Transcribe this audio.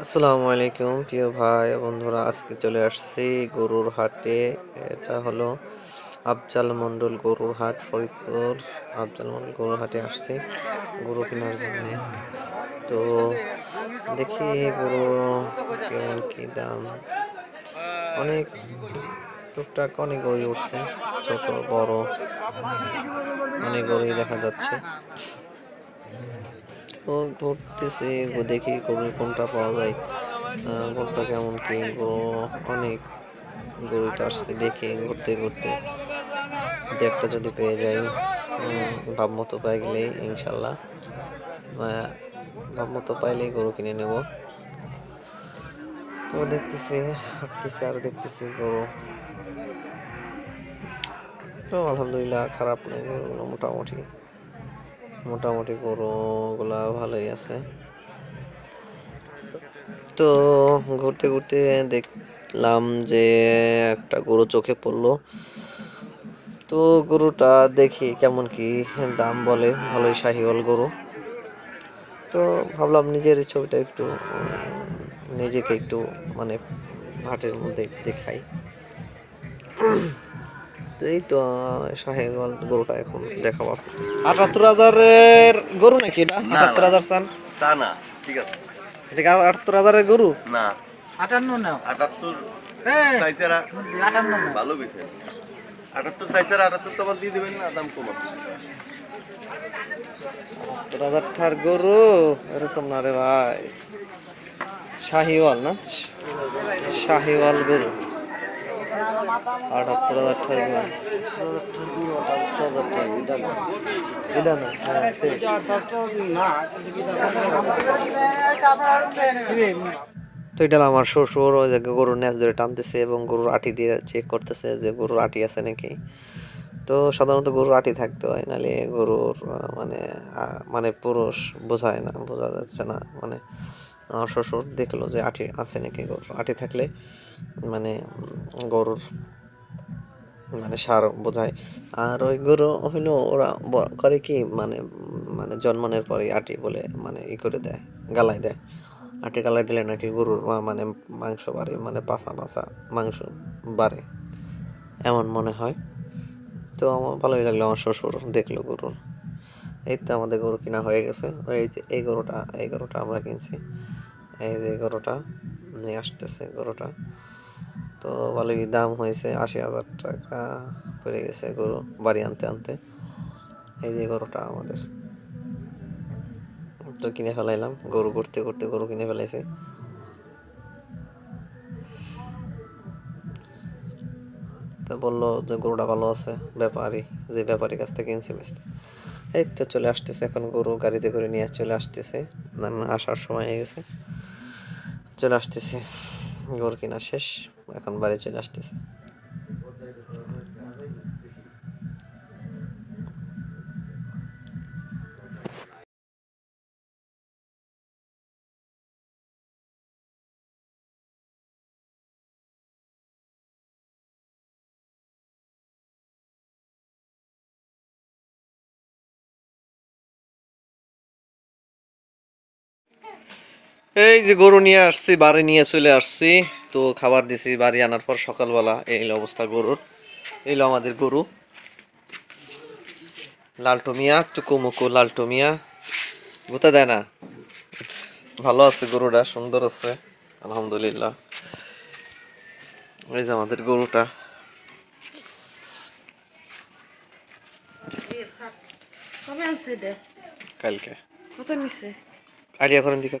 আসসালামু আলাইকুম, প্রিয় ভাই বন্ধুরা, আজকে চলে আসছি গরুর হাটে। এটা হলো আফজাল মন্ডল গরুর হাট, ফরিদপুর। আফজাল মন্ডল গরুর হাটে আসছি গরু কেনার জন্য। তো দেখি গরু কেমন, কি দাম? অনেক টুকটাক অনেক গরু উঠছে, ছোট, বড়। অনেক গরুই দেখা যাচ্ছে। তো ঘুরতেছে দেখি গরু কোনটা পাওয়া যায়। গরুটা কেমন কি অনেক গরু তো আসছে দেখি ঘুরতে ঘুরতে। দু একটা যদি পেয়ে যাই ভাব মতো পাই গেলেই ইনশাল্লাহ। আহ, ভাব মতো পাইলেই গরু কিনে নেব। তো দেখতেছি হাঁটতেছি আর দেখতেছি গরু। তো আলহামদুলিল্লাহ খারাপ নেই গরুগুলো মোটামুটি। মোটামুটি গরুগুলা ভালোই আছে। তো ঘুরতে ঘুরতে দেখলাম যে একটা গরু চোখে পড়ল। তো গরুটা দেখি কেমন কি দাম বলে, ভালোই শাহিওয়াল গরু। তো ভাবলাম নিজের ছবিটা একটু নিজেকে একটু মানে হাটের মধ্যে দেখাই। তো এই তো আহ, গরুটা এখন দেখাবো আটাত্তর হাজারের গরু নাকি এটা? আটাত্তর হাজার চান তা না ঠিক আছে। এটা কি আটাত্তর হাজারের গরু? না। আটান্ন নাও। আটাত্তর আটান্ন ভালো গেছে আটাত্তর চাইছে আর আটাত্তর তোমার দিয়ে দেবেন না দাম। আটাত্তর হাজার গরু এরকম না রে ভাই। শাহিওয়াল না? শাহিওয়াল গরু। তো এটা আমার শ্বশুর, ওই যে গরুর ন্যাচ ধরে টানতেছে এবং গরুর আটি দিয়ে চেক করতেছে যে গরুর আটি আছে নাকি। তো সাধারণত গরুর আটি থাকতে, হয় নাহলে গরুর মানে মানে পুরুষ বোঝায় না, বোঝা যাচ্ছে না। মানে আমার শ্বশুর দেখল যে আটি আছে নাকি গরুর, আটি থাকলে মানে গরুর মানে সার বোঝায়। আর ওই গরু হইল ওরা করে কি মানে মানে জন্মানোর পরে আটি বলে মানে ই করে দেয় গালায় দেয়। আটি গালায় দিলে নাকি গরুর মানে মাংস বাড়ে মানে পাসা পাসা মাংস বাড়ে, এমন মনে হয়। তো আমার ভালোই লাগল আমার শ্বশুর দেখল গরুর এই তো আমাদের গরু কিনা হয়ে গেছে। এই যে এই গরুটা এই গরুটা আমরা কিনছি। এই যে গরুটা। নিয়ে আসতেছে গরুটা। তো ভালোই দাম হয়েছে আশি হাজার টাকা পড়ে গেছে গরু বাড়ি আনতে আনতে। এই যে গরুটা আমাদের। তো কিনে ফেলাইলাম, গরু করতে করতে গরু কিনে ফেলাইছি। তো বলল যে গরুটা ভালো আছে, ব্যাপারী, যে ব্যাপারীর কাছ থেকে কিনছি বেশি। এই তো চলে আসতেছে এখন গরু গাড়িতে করে নিয়ে চলে আসতেছে। আসার সময় হয়ে গেছে। চলে আসতেছে। গরু কিনা শেষ এখন বাড়ি চলে আসতেছে। এই যে গরু নিয়ে আসছি বাড়ি নিয়ে চলে আসছি। তো খাবার দিছি বাড়ি আনার পর সকালবেলা এই অবস্থা গরুর। এই আমাদের গরু। লালটু মিয়া টুকুমুকু লালটু মিয়া গুতা দেয় না? ভালো আছে গরুটা সুন্দর আছে আলহামদুলিল্লাহ। এই যে আমাদের গরুটা। কালকে। কত নিছে? আইডিয়া করেন দিকে।